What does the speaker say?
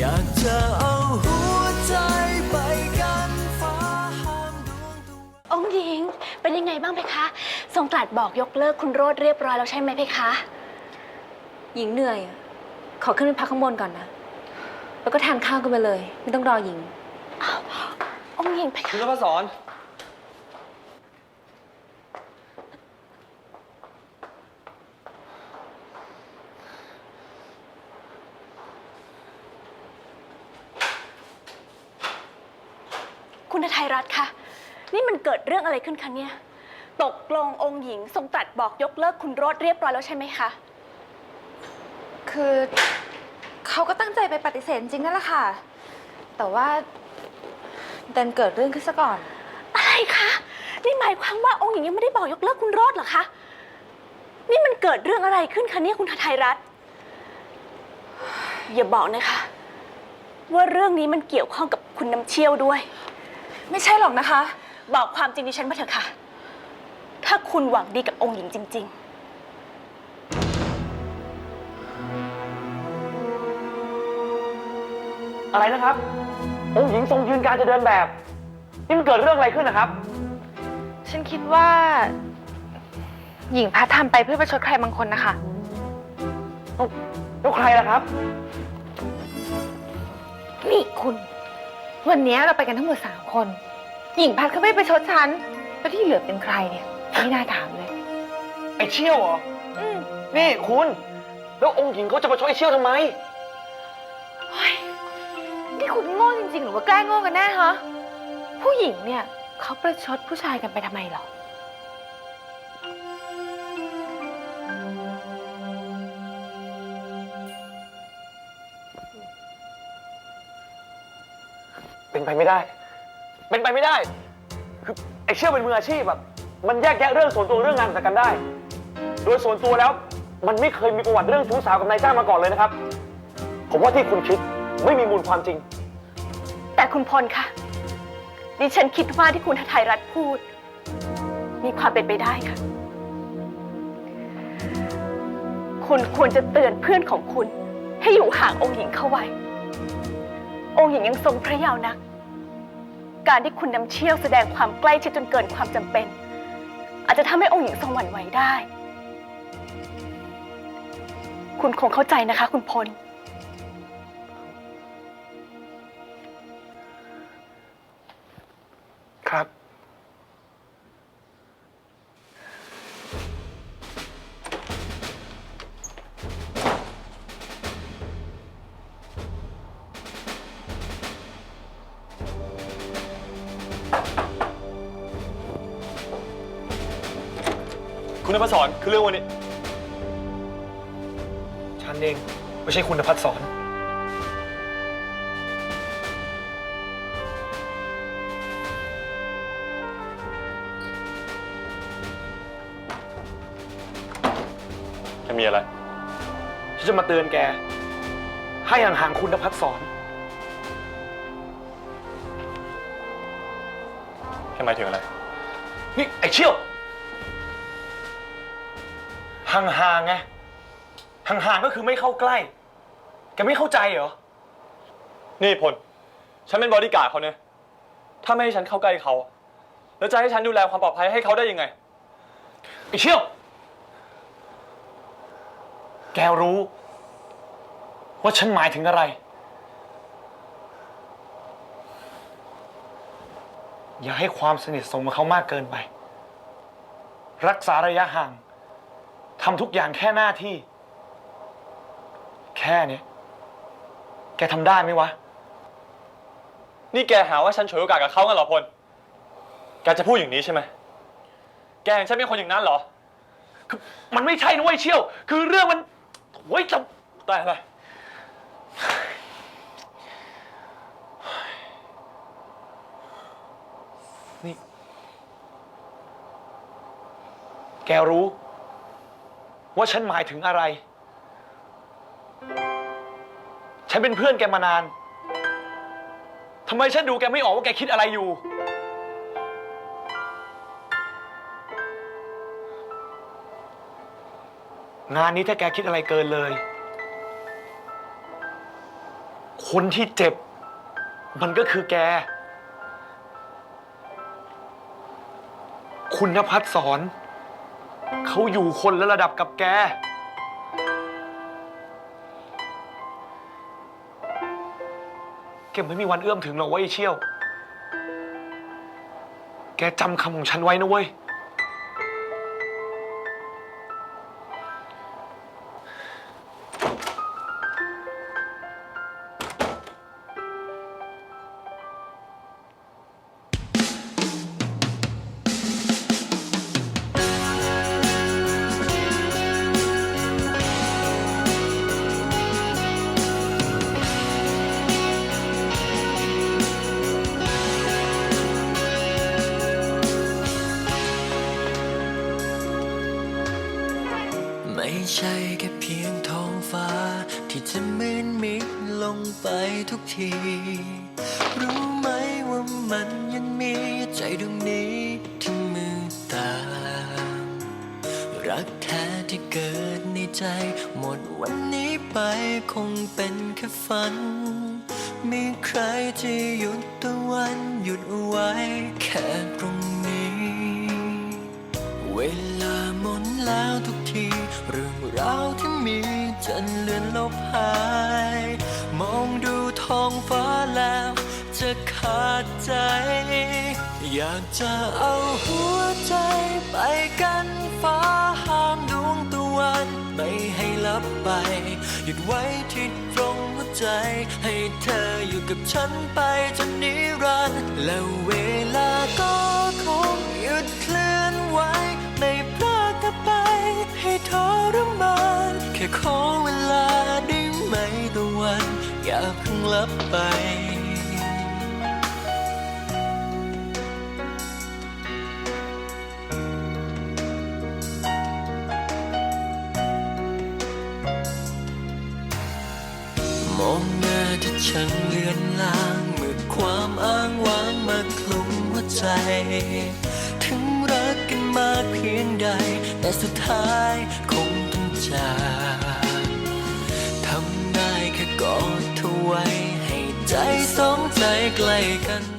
อยากจะเอาหัวใจไปกันฟ้าห้ามดวงตะวันองค์หญิงเป็นยังไงบ้างเพคะ ทรงตรัสบอกยกเลิกคุณโรดเรียบร้อยแล้วใช่ไหมเพคะ หญิงเหนื่อยอะขอขึ้นไปพักข้างบนก่อนนะ แล้วก็ทานข้าวกันไปเลย ไม่ต้องรอหญิง องค์หญิงเพคุคะณนพศร คุณไทยรัฐคะ นี่มันเกิดเรื่องอะไรขึ้นคะเนี่ย ตกลงองค์หญิงทรงตรัสบอกยกเลิกคุณโรดเรียบร้อยแล้วใช่ไหมคะ คือเขาก็ตั้งใจไปปฏิเสธจริงนั่นแหละค่ะ แต่ว่าดันเกิดเรื่องขึ้นซะก่อน อะไรคะ นี่หมายความว่าองค์หญิงยังไม่ได้บอกยกเลิกคุณโรดเหรอคะ นี่มันเกิดเรื่องอะไรขึ้นคะเนี่ยคุณไทยรัฐ อย่าบอกนะคะ ว่าเรื่องนี้มันเกี่ยวข้องกับคุณน้ำเชี่ยวด้วย ไม่ใช่หรอกนะคะ บอกความจริงดิฉันมาเถอะค่ะ ถ้าคุณหวังดีกับองค์หญิงจริงอะไรนะครับ องค์หญิงทรงยืนการจะเดินแบบ นี่มันเกิดเรื่องอะไรขึ้นนะครับ ฉันคิดว่า หญิงพัดทำไปเพื่อประชดใครบางคนนะคะ แล้วใครล่ะครับ นี่คุณ วันนี้เราไปกันทั้งหมดสามคน หญิงพัดเขาไม่ประชดฉันแล้วที่เหลือเป็นใครเนี่ย ไม่น่าถามเลย ไอ้เชี่ยวเหรอ อืมนี่คุณ แล้วองค์หญิงเขาจะมาช่วยไอ้เชี่ยวทำไม เฮ้ยนี่คุณโง่จริงๆ หรือว่าแกล้งโง่กันแน่ฮะผู้หญิงเนี่ยเขาประชดผู้ชายกันไปทำไมหรอ เป็นไปไม่ได้ เป็นไปไม่ได้ คือไอ้เชี่ยวเป็นมืออาชีพแบบมันแยกแยะเรื่องส่วนตัวเรื่องงานจากกันได้ โดยส่วนตัวแล้วมันไม่เคยมีประวัติเรื่องชู้สาวกับนายจ้างมาก่อนเลยนะครับ ผมว่าที่คุณคิดไม่มีมูลความจริง แต่คุณพลคะดิฉันคิดว่าที่คุณไทยรัฐพูด มีความเป็นไปได้ค่ะ คุณควรจะเตือนเพื่อนของคุณ ให้อยู่ห่างองค์หญิงเข้าไว้ องค์หญิงยังทรงพระเยาว์นัก การที่คุณน้ำเชี่ยวแสดงความใกล้ชิดจนเกินความจำเป็น อาจจะทำให้องค์หญิงทรงหวั่นไหวได้ คุณคงเข้าใจนะคะ คุณพล คุณนพศรคือเรื่องวันนี้ ฉันเอง ไม่ใช่คุณพัฒสอนจะมีอะไร ฉันจะมาเตือนแก ให้ห่างๆคุณพัฒสอน แค่หมายถึงอะไร นี่ไอ้เชี่ยว ห่างๆไง ห่างๆก็คือไม่เข้าใกล้ แกไม่เข้าใจเหรอ นี่พล ฉันเป็นบอดี้การ์ดเขาเนี่ย ถ้าไม่ให้ฉันเข้าใกล้เขา แล้วจะให้ฉันดูแลความปลอดภัยให้เขาได้ยังไง ไอ้เชี่ยว แกรู้ ว่าฉันหมายถึงอะไร อย่าให้ความสนิทสนมกับเขามากเกินไป รักษาระยะห่างทำทุกอย่างแค่หน้าที่ แค่เนี้ยแกทำได้ไหมวะ นี่แกหาว่าฉันฉวยโอกาสกับเขากันเหรอพล แกจะพูดอย่างนี้ใช่ไหม แกเห็นฉันเป็นคนอย่างนั้นเหรอ คือมันไม่ใช่นะเว้ยเชี่ยว คือเรื่องมันโอ้ยจะแต่อะไร นี่ แกรู้ ว่าฉันหมายถึงอะไร ฉันเป็นเพื่อนแกมานาน ทำไมฉันดูแกไม่ออกว่าแกคิดอะไรอยู่ งานนี้ถ้าแกคิดอะไรเกินเลย คนที่เจ็บ มันก็คือแก คุณนภัสสอนเขาอยู่คนละระดับกับแก แกไม่มีวันเอื้อมถึงหรอกเว้ยไอ้เชี่ยว แกจำคำของฉันไว้นะเว้ย ไม่ใช่แค่เพียงท้องฟ้า ที่จะมืนมิดลงไปทุกที รู้ไหมว่ามันยังมีใจดวงนี้ที่มือตามรักแท้ที่เกิดในใจ หมดวันนี้ไปคงเป็นแค่ฝัน มีใครที่หยุดตะวันหยุดเอาไว้แค่ตรงนี้ เวลาหมุนแล้วทุกที เรื่องราวที่มีจะเลือนลบหาย มองดูท้องฟ้าแล้ว จะขาดใจ อยากจะเอาหัวใจไปกันฟ้าห้ามดวงตะวันไม่ให้ลับไป หยุดไว้ที่ตรงหัวใจ ให้เธออยู่กับฉันไปจนนิรันดร์แล้วเวลาก็คงหยุ ลับไป มองหน้าที่ฉันเลือนลางเมื่อความอ้างว้างมาคลุมหัวใจ ถึงรักกันมากเพียงใด แต่สุดท้ายคงต้องจาก ทำได้แค่กอด ไว้ ให้ใจสองใจใกล้กัน